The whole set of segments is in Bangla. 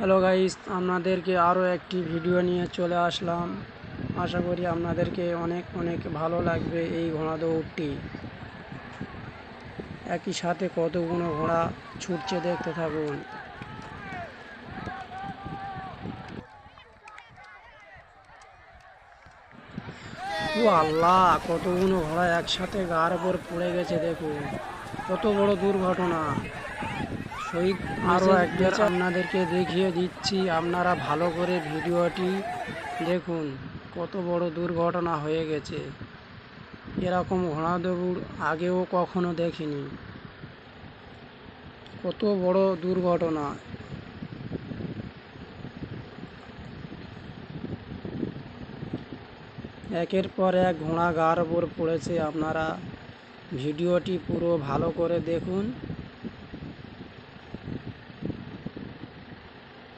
হ্যালো গাইস আপনাদেরকে আরও একটি ভিডিও নিয়ে চলে আসলাম। আশা করি আপনাদেরকে অনেক অনেক ভালো লাগবে এই ঘোড়া দৌড়টি। একই সাথে কতগুলো ঘোড়া ছুটছে দেখতে থাকুন। ও আল্লাহ কতগুলো ঘোড়া একসাথে গার উপর পড়ে গেছে দেখুন। কত বড় দুর্ঘটনা। শহীদ আরও একবার আপনাদেরকে দেখিয়ে দিচ্ছি আপনারা ভালো করে ভিডিওটি দেখুন। কত বড় দুর্ঘটনা হয়ে গেছে। এরকম ঘোড়া দৌড় আগেও কখনো দেখিনি। কত বড় দুর্ঘটনা। একের পর এক ঘোড়া গার ওপর পড়েছে আপনারা ভিডিওটি পুরো ভালো করে দেখুন।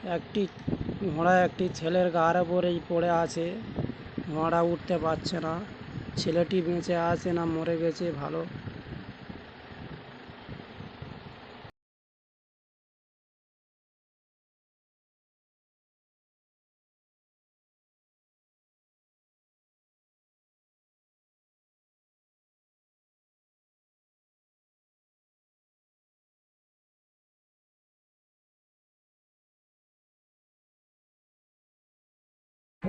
একটি ঘোড়া একটি ছেলের গার ওপরেই পড়ে আছে। ঘোড়া উঠতে পারছে না। ছেলেটি বেঁচে আছে না মরে গেছে ভালো